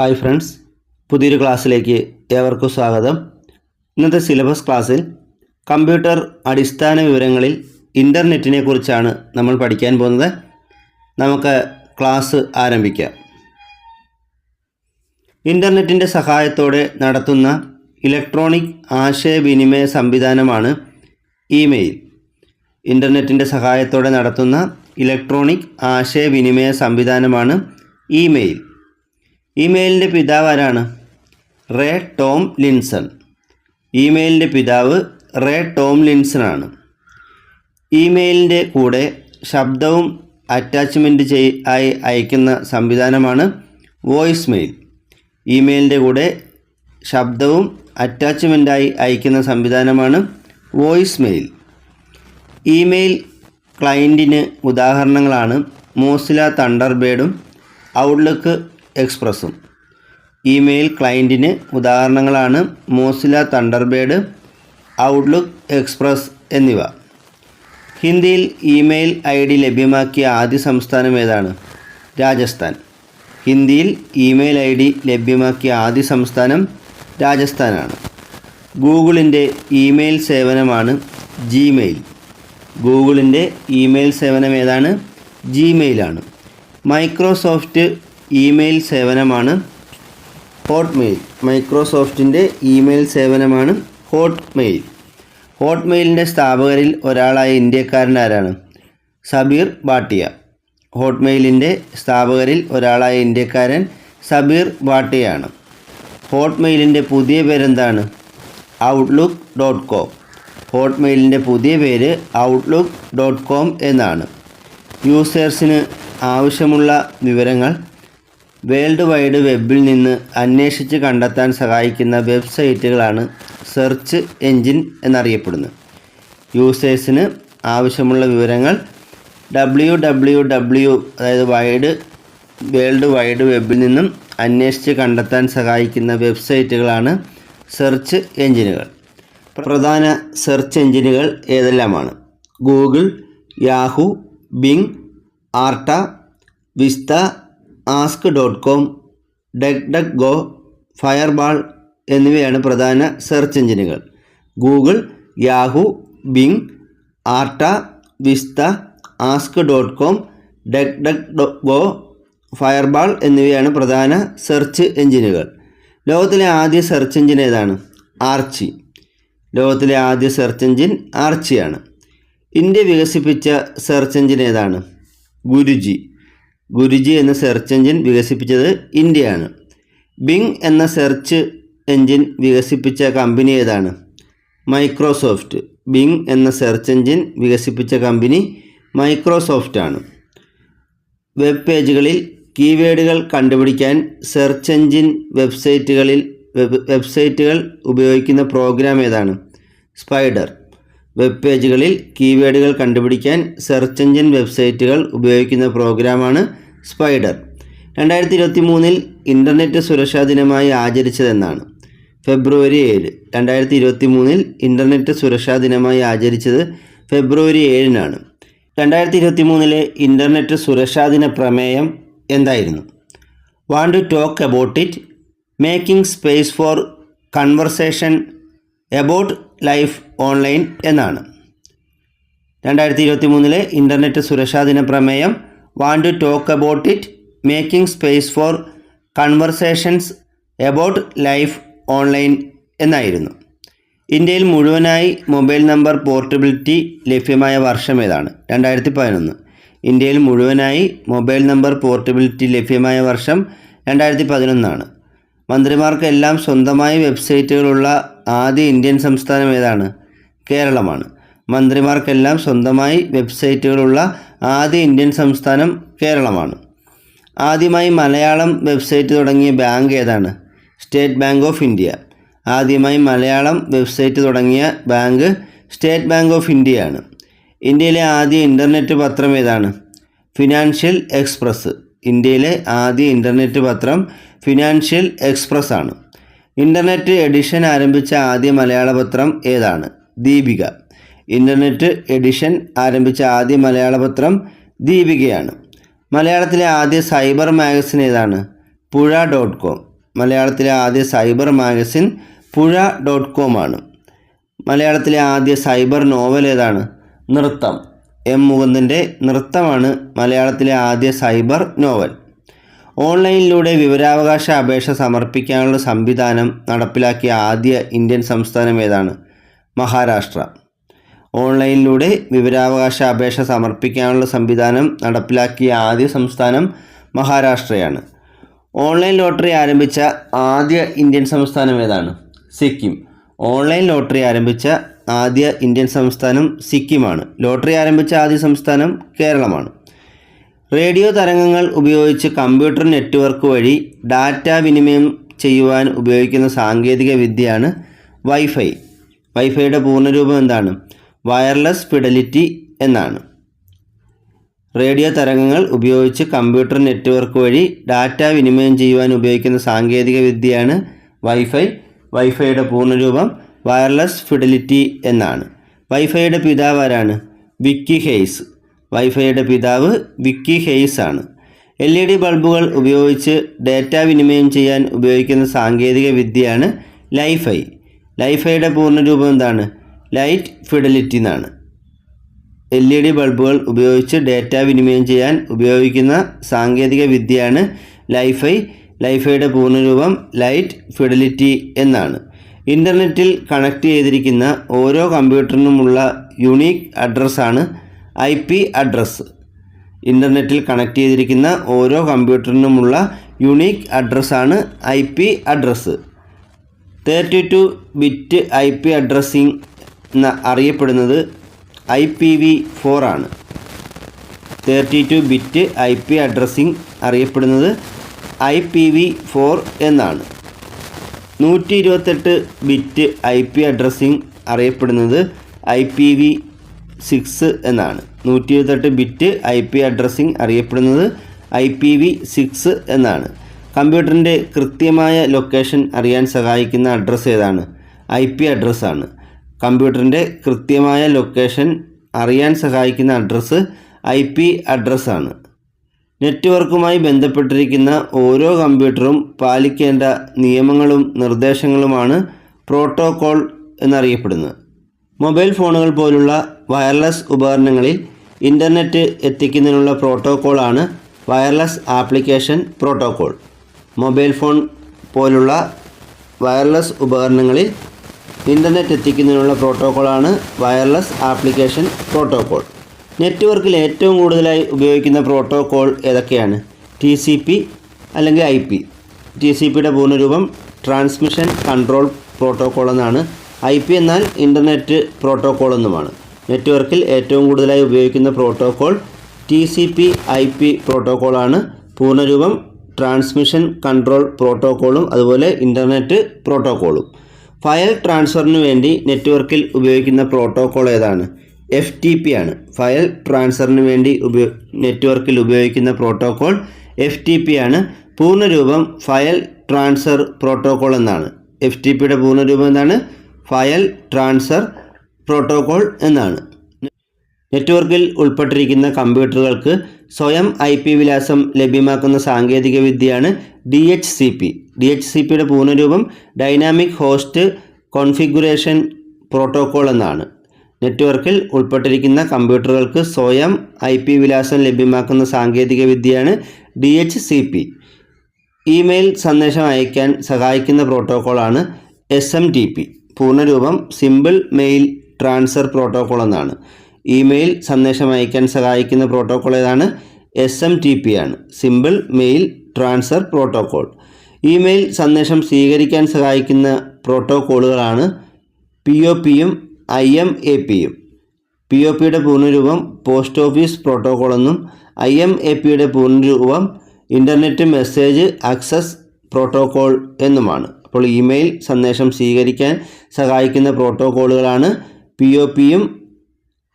Hi friends പുതിയൊരു ക്ലാസ്സിലേക്ക് ഏവർക്കും സ്വാഗതം. ഇന്നത്തെ സിലബസ് ക്ലാസ്സിൽ കമ്പ്യൂട്ടർ അടിസ്ഥാന വിവരങ്ങളിൽ ഇന്റർനെറ്റിനെ കുറിച്ചാണ് നമ്മൾ പഠിക്കാൻ പോകുന്നത്. നമുക്ക് ക്ലാസ് ആരംഭിക്കാം. ഇന്റർനെറ്റിന്റെ സഹായത്തോടെ നടത്തുന്ന ഇലക്ട്രോണിക് ആശയവിനിമയ സംവിധാനമാണ് ഇമെയിൽ. ഇന്റർനെറ്റിന്റെ സഹായത്തോടെ നടത്തുന്ന ഇലക്ട്രോണിക് ആശയവിനിമയ സംവിധാനമാണ് ഇമെയിൽ. ഇമെയിലിന്റെ പിതാവ് ആരാണ്? Ray Tom Linson. ഇമെയിലിന്റെ പിതാവ് റേ ടോം ലിൻസൺ ആണ്. ഇമെയിലിന്റെ കൂടെ ശബ്ദവും അറ്റാച്ച്മെന്റ് ചെയ് ആയി അയക്കുന്ന സംവിധാനമാണ് വോയിസ് മെയിൽ ഇമെയിലിന്റെ കൂടെ ശബ്ദവും അറ്റാച്ച്മെന്റായി അയക്കുന്ന സംവിധാനമാണ് വോയിസ് മെയിൽ ഇമെയിൽ ക്ലയന്റിന് ഉദാഹരണങ്ങളാണ് മോസില തണ്ടർബേഡും ഔട്ട്ലുക്ക് എക്സ്പ്രസും ഇമെയിൽ ക്ലയന്റിന് ഉദാഹരണങ്ങളാണ് മോസില തണ്ടർബേഡ് ഔട്ട്ലുക്ക് എക്സ്പ്രസ് എന്നിവ. ഹിന്ദിയിൽ ഇമെയിൽ ഐ ഡി ലഭ്യമാക്കിയ ആദ്യ സംസ്ഥാനം ഏതാണ്? രാജസ്ഥാൻ. ഹിന്ദിയിൽ ഇമെയിൽ ഐ ഡി ലഭ്യമാക്കിയ ആദ്യ സംസ്ഥാനം രാജസ്ഥാനാണ്. ഗൂഗിളിന്റെ ഇമെയിൽ സേവനമാണ് ജിമെയിൽ. ഗൂഗിളിന്റെ ഇമെയിൽ സേവനം ഏതാണ്? ജിമെയിലാണ്. മൈക്രോസോഫ്റ്റ് ഇമെയിൽ സേവനമാണ്. ഹോട്ട്മെയിൽ മൈക്രോസോഫ്റ്റിന്റെ ഇമെയിൽ സേവനമാണ് ഹോട്ട്മെയിൽ. ഹോട്ട്മെയിലിന്റെ സ്ഥാപകരിൽ ഒരാളായ ഇന്ത്യക്കാരൻ ആരാണ്? സബീർ ഭാട്ടിയ. ഹോട്ട്മെയിലിന്റെ സ്ഥാപകരിൽ ഒരാളായ ഇന്ത്യക്കാരൻ സബീർ ഭാട്ടിയാണ്. ഹോട്ട്മെയിലിന്റെ പുതിയ പേരെന്താണ്? Outlook dot com. ഹോട്ട്മെയിലിന്റെ പുതിയ പേര് ഔട്ട്ലുക്ക് ഡോട്ട് കോം എന്നാണ്. യൂസേഴ്സിന് ആവശ്യമുള്ള വിവരങ്ങൾ വേൾഡ് വൈഡ് വെബിൽ നിന്ന് അന്വേഷിച്ച് കണ്ടെത്താൻ സഹായിക്കുന്ന വെബ്സൈറ്റുകളാണ് സെർച്ച് എൻജിൻ എന്നറിയപ്പെടുന്നത്. യൂസേഴ്സിന് ആവശ്യമുള്ള വിവരങ്ങൾ ഡബ്ല്യു ഡബ്ല്യു ഡബ്ല്യു അതായത് വൈഡ് വേൾഡ് വൈഡ് വെബിൽ നിന്നും അന്വേഷിച്ച് കണ്ടെത്താൻ സഹായിക്കുന്ന വെബ്സൈറ്റുകളാണ് സെർച്ച് എൻജിനുകൾ. പ്രധാന സെർച്ച് എൻജിനുകൾ ഏതെല്ലാമാണ്? Google Yahoo Bing AltaVista Ask dot com DuckDuckGo Fireball എന്നിവയാണ് പ്രധാന സെർച്ച് എഞ്ചിനുകൾ. Google Yahoo Bing AltaVista Ask dot com DuckDuckGo Fireball എന്നിവയാണ് പ്രധാന സെർച്ച് എഞ്ചിനുകൾ. ലോകത്തിലെ ആദ്യ സെർച്ച് എഞ്ചിൻ ഏതാണ്? ആർച്ചി. ലോകത്തിലെ ആദ്യ സെർച്ച് എഞ്ചിൻ ആർച്ചിയാണ്. ഇന്ത്യ വികസിപ്പിച്ച സെർച്ച് എഞ്ചിൻ ഏതാണ്? ഗുരുജി. ഗുരുജി എന്ന സെർച്ച് എഞ്ചിൻ വികസിപ്പിച്ചത് ഇന്ത്യയാണ്. ബിങ് എന്ന സെർച്ച് എഞ്ചിൻ വികസിപ്പിച്ച കമ്പനി ഏതാണ്? മൈക്രോസോഫ്റ്റ് ബിങ് എന്ന സെർച്ച് എഞ്ചിൻ വികസിപ്പിച്ച കമ്പനി മൈക്രോസോഫ്റ്റ് ആണ്. വെബ് പേജുകളിൽ കീവേഡുകൾ കണ്ടുപിടിക്കാൻ സെർച്ച് എഞ്ചിൻ വെബ്സൈറ്റുകളിൽ വെബ്സൈറ്റുകൾ ഉപയോഗിക്കുന്ന പ്രോഗ്രാം ഏതാണ്? സ്പൈഡർ വെബ് പേജുകളിൽ കീവേഡുകൾ കണ്ടുപിടിക്കാൻ സെർച്ച് എഞ്ചിൻ വെബ്സൈറ്റുകൾ ഉപയോഗിക്കുന്ന പ്രോഗ്രാമാണ് സ്പൈഡർ. രണ്ടായിരത്തി ഇരുപത്തി മൂന്നിൽ ഇന്റർനെറ്റ് സുരക്ഷാ ദിനമായി ആചരിച്ചതെന്നാണ്. ഫെബ്രുവരി ഏഴ്. രണ്ടായിരത്തി ഇരുപത്തി മൂന്നിൽ ഇന്റർനെറ്റ് സുരക്ഷാ ദിനമായി ആചരിച്ചത് ഫെബ്രുവരി ഏഴിനാണ്. രണ്ടായിരത്തി ഇരുപത്തി മൂന്നിലെ ഇന്റർനെറ്റ് സുരക്ഷാ ദിന പ്രമേയം എന്തായിരുന്നു? Want to talk about it. Making space for conversation about life online എന്നാണ്. രണ്ടായിരത്തി ഇരുപത്തി മൂന്നിലെ ഇന്റർനെറ്റ് സുരക്ഷാ ദിന പ്രമേയം want to talk about it, making space for conversations about life online എന്നായിരുന്നു. ഇന്ത്യയിൽ മുഴുവനായി മൊബൈൽ നമ്പർ പോർട്ടബിലിറ്റി ലഭ്യമായ വർഷം ഏതാണ്? രണ്ടായിരത്തി പതിനൊന്ന് ഇന്ത്യയിൽ മുഴുവനായി മൊബൈൽ നമ്പർ പോർട്ടബിലിറ്റി ലഭ്യമായ വർഷം രണ്ടായിരത്തി പതിനൊന്നാണ് മന്ത്രിമാർക്കെല്ലാം സ്വന്തമായി വെബ്സൈറ്റുകളുള്ള ആദ്യ ഇന്ത്യൻ സംസ്ഥാനം ഏതാണ്? കേരളമാണ്. മന്ത്രിമാർക്കെല്ലാം സ്വന്തമായി വെബ്സൈറ്റുകളുള്ള ആദ്യ ഇന്ത്യൻ സംസ്ഥാനം കേരളമാണ്. ആദ്യമായി മലയാളം വെബ്സൈറ്റ് തുടങ്ങിയ ബാങ്ക് ഏതാണ്? State Bank of India. ആദ്യമായി മലയാളം വെബ്സൈറ്റ് തുടങ്ങിയ ബാങ്ക് സ്റ്റേറ്റ് ബാങ്ക് ഓഫ് ഇന്ത്യയാണ്. ഇന്ത്യയിലെ ആദ്യ ഇന്റർനെറ്റ് പത്രം ഏതാണ്? Financial Express. ഇന്ത്യയിലെ ആദ്യ ഇന്റർനെറ്റ് പത്രം ഫിനാൻഷ്യൽ എക്സ്പ്രസ് ആണ്. ഇന്റർനെറ്റ് എഡിഷൻ ആരംഭിച്ച ആദ്യ മലയാള പത്രം ഏതാണ്? ദീപിക. ഇന്റർനെറ്റ് എഡിഷൻ ആരംഭിച്ച ആദ്യ മലയാള പത്രം ദീപികയാണ്. മലയാളത്തിലെ ആദ്യ സൈബർ മാഗസിൻ ഏതാണ്? പുഴ ഡോട്ട് കോം. മലയാളത്തിലെ ആദ്യ cyber magazine Puzha dot com ആണ്. മലയാളത്തിലെ ആദ്യ സൈബർ നോവൽ ഏതാണ്? നൃത്തം. എം മുകുന്ദന്റെ നൃത്തമാണ് മലയാളത്തിലെ ആദ്യ സൈബർ നോവൽ. ഓൺലൈനിലൂടെ വിവരാവകാശ അപേക്ഷ സമർപ്പിക്കാനുള്ള സംവിധാനം നടപ്പിലാക്കിയ ആദ്യ ഇന്ത്യൻ സംസ്ഥാനം ഏതാണ്? മഹാരാഷ്ട്ര. ഓൺലൈനിലൂടെ വിവരാവകാശ അപേക്ഷ സമർപ്പിക്കാനുള്ള സംവിധാനം നടപ്പിലാക്കിയ ആദ്യ സംസ്ഥാനം മഹാരാഷ്ട്രയാണ്. ഓൺലൈൻ ലോട്ടറി ആരംഭിച്ച ആദ്യ ഇന്ത്യൻ സംസ്ഥാനം ഏതാണ്? സിക്കിം. ഓൺലൈൻ ലോട്ടറി ആരംഭിച്ച ആദ്യ ഇന്ത്യൻ സംസ്ഥാനം സിക്കിമാണ്. ലോട്ടറി ആരംഭിച്ച ആദ്യ സംസ്ഥാനം കേരളമാണ്. റേഡിയോ തരംഗങ്ങൾ ഉപയോഗിച്ച് കമ്പ്യൂട്ടർ നെറ്റ്വർക്ക് വഴി ഡാറ്റ വിനിമയം ചെയ്യുവാൻ ഉപയോഗിക്കുന്ന സാങ്കേതിക വിദ്യയാണ് വൈഫൈ. വൈഫൈയുടെ പൂർണരൂപം എന്താണ്? വയർലെസ് ഫിഡലിറ്റി എന്നാണ്. റേഡിയോ തരംഗങ്ങൾ ഉപയോഗിച്ച് കമ്പ്യൂട്ടർ നെറ്റ്വർക്ക് വഴി ഡാറ്റ വിനിമയം ചെയ്യുവാൻ ഉപയോഗിക്കുന്ന സാങ്കേതിക വിദ്യയാണ് വൈഫൈ. വൈഫൈയുടെ പൂർണരൂപം വയർലെസ് ഫിഡലിറ്റി എന്നാണ്. വൈഫൈയുടെ പിതാവ് ആരാണ്? Vic Hayes. വൈഫൈയുടെ പിതാവ് വിക്കി ഹെയ്സ് ആണ്. എൽ ഇ ഡി ബൾബുകൾ ഉപയോഗിച്ച് ഡാറ്റ വിനിമയം ചെയ്യാൻ ഉപയോഗിക്കുന്ന സാങ്കേതിക വിദ്യയാണ് ലൈഫൈ. ലൈഫൈയുടെ പൂർണരൂപം എന്താണ്? ലൈറ്റ് ഫിഡലിറ്റി എന്നാണ്. എൽ ഇ ഡി ബൾബുകൾ ഉപയോഗിച്ച് ഡാറ്റ വിനിമയം ചെയ്യാൻ ഉപയോഗിക്കുന്ന സാങ്കേതിക വിദ്യയാണ് ലൈഫൈ. ലൈഫൈയുടെ പൂർണരൂപം ലൈറ്റ് ഫിഡലിറ്റി എന്നാണ്. ഇന്റർനെറ്റിൽ കണക്ട് ചെയ്തിരിക്കുന്ന ഓരോ കമ്പ്യൂട്ടറിനുമുള്ള യുണീക്ക് അഡ്രസ്സാണ് ഐ പി അഡ്രസ്സ് ഇന്റർനെറ്റിൽ കണക്ട് ചെയ്തിരിക്കുന്ന ഓരോ കമ്പ്യൂട്ടറിനുമുള്ള unique അഡ്രസ്സാണ് I P address thirty two bit I P addressing അറിയപ്പെടുന്നത് ഐ പി വി ഫോർ ആണ്. Thirty two bit I P addressing അറിയപ്പെടുന്നത് ഐ പി വി ഫോർ എന്നാണ്. നൂറ്റി ഇരുപത്തെട്ട് ബിറ്റ് ഐ പി അഡ്രസ്സിംഗ് അറിയപ്പെടുന്നത് ഐ പി വി സിക്സ് എന്നാണ്. നൂറ്റി ഇരുപത്തെട്ട് ബിറ്റ് ഐ പി അഡ്രസ്സിംഗ് അറിയപ്പെടുന്നത് ഐ പി വി സിക്സ് എന്നാണ്. കമ്പ്യൂട്ടറിന്റെ കൃത്യമായ ലൊക്കേഷൻ അറിയാൻ സഹായിക്കുന്ന അഡ്രസ്സ് ഏതാണ്? ഐ പി അഡ്രസ്സാണ് കമ്പ്യൂട്ടറിന്റെ കൃത്യമായ ലൊക്കേഷൻ അറിയാൻ സഹായിക്കുന്ന അഡ്രസ്സ് ഐ പി അഡ്രസ്സാണ്. നെറ്റ്വർക്കുമായി ബന്ധപ്പെട്ടിരിക്കുന്ന ഓരോ കമ്പ്യൂട്ടറും പാലിക്കേണ്ട നിയമങ്ങളും നിർദ്ദേശങ്ങളുമാണ് പ്രോട്ടോകോൾ എന്നറിയപ്പെടുന്നത്. മൊബൈൽ ഫോണുകൾ പോലുള്ള വയർലെസ് ഉപകരണങ്ങളിൽ ഇന്റർനെറ്റ് എത്തിക്കുന്നതിനുള്ള പ്രോട്ടോകോളാണ് wireless application protocol. Mobile phone പോലുള്ള വയർലെസ് ഉപകരണങ്ങളിൽ ഇന്റർനെറ്റ് എത്തിക്കുന്നതിനുള്ള പ്രോട്ടോക്കോളാണ് വയർലെസ് ആപ്ലിക്കേഷൻ പ്രോട്ടോക്കോൾ. നെറ്റ്വർക്കിൽ ഏറ്റവും കൂടുതലായി ഉപയോഗിക്കുന്ന പ്രോട്ടോക്കോൾ ഏതൊക്കെയാണ്? ടി സി പി അല്ലെങ്കിൽ ഐ പി ടി സി പിയുടെ പൂർണരൂപം ട്രാൻസ്മിഷൻ കൺട്രോൾ പ്രോട്ടോക്കോൾ എന്നാണ്. ഐ പി എന്നാൽ ഇന്റർനെറ്റ് പ്രോട്ടോക്കോൾ എന്നുമാണ്. നെറ്റ്വർക്കിൽ ഏറ്റവും കൂടുതലായി ഉപയോഗിക്കുന്ന protocol T C P I P പ്രോട്ടോക്കോളാണ് പൂർണരൂപം ട്രാൻസ്മിഷൻ കൺട്രോൾ പ്രോട്ടോക്കോളും അതുപോലെ ഇന്റർനെറ്റ് പ്രോട്ടോകോളും ഫയൽ ട്രാൻസ്ഫറിന് വേണ്ടി നെറ്റ്വർക്കിൽ ഉപയോഗിക്കുന്ന പ്രോട്ടോകോൾ ഏതാണ്? എഫ് ടി പി ആണ്. ഫയൽ ട്രാൻസ്ഫറിന് വേണ്ടി ഉപയോ നെറ്റ്വർക്കിൽ ഉപയോഗിക്കുന്ന പ്രോട്ടോകോൾ എഫ് ടി പി ആണ്. പൂർണരൂപം ഫയൽ ട്രാൻസ്ഫർ പ്രോട്ടോകോൾ എന്നാണ്. എഫ് ടി പിയുടെ പൂർണരൂപം എന്താണ്? ഫയൽ ട്രാൻസ്ഫർ പ്രോട്ടോകോൾ എന്നാണ്. നെറ്റ്വർക്കിൽ ഉൾപ്പെട്ടിരിക്കുന്ന കമ്പ്യൂട്ടറുകൾക്ക് സ്വയം ഐ പി വിലാസം ലഭ്യമാക്കുന്ന സാങ്കേതിക വിദ്യയാണ് D H C P. D H C പിയുടെ പൂർണരൂപം ഡൈനാമിക് ഹോസ്റ്റ് കോൺഫിഗുറേഷൻ പ്രോട്ടോകോൾ എന്നാണ്. നെറ്റ്വർക്കിൽ ഉൾപ്പെട്ടിരിക്കുന്ന കമ്പ്യൂട്ടറുകൾക്ക് സ്വയം ഐ പി വിലാസം ലഭ്യമാക്കുന്ന സാങ്കേതിക വിദ്യയാണ് D H C P. Email സന്ദേശം അയക്കാൻ സഹായിക്കുന്ന പ്രോട്ടോക്കോളാണ് എസ് എം ടി പി. പൂർണരൂപം സിമ്പിൾ മെയിൽ ട്രാൻസ്ഫർ പ്രോട്ടോക്കോൾ എന്നാണ്. ഇമെയിൽ സന്ദേശം അയക്കാൻ സഹായിക്കുന്ന പ്രോട്ടോക്കോൾ ഏതാണ്? എസ് എം ടി പി ആണ്. Simple mail transfer protocol email സന്ദേശം സ്വീകരിക്കാൻ സഹായിക്കുന്ന പ്രോട്ടോക്കോളുകളാണ് പി ഒ പിയും ഐ എം എ പിയും പി ഒ പിയുടെ പൂർണരൂപം പോസ്റ്റ് ഓഫീസ് പ്രോട്ടോക്കോൾ എന്നും ഐ എം എ പിയുടെ പൂർണരൂപം ഇന്റർനെറ്റ് മെസ്സേജ് ആക്സസ് പ്രോട്ടോക്കോൾ എന്നുമാണ്. അപ്പോൾ ഇമെയിൽ സന്ദേശം സ്വീകരിക്കാൻ സഹായിക്കുന്ന പ്രോട്ടോക്കോളുകളാണ് പി ഒ പിയും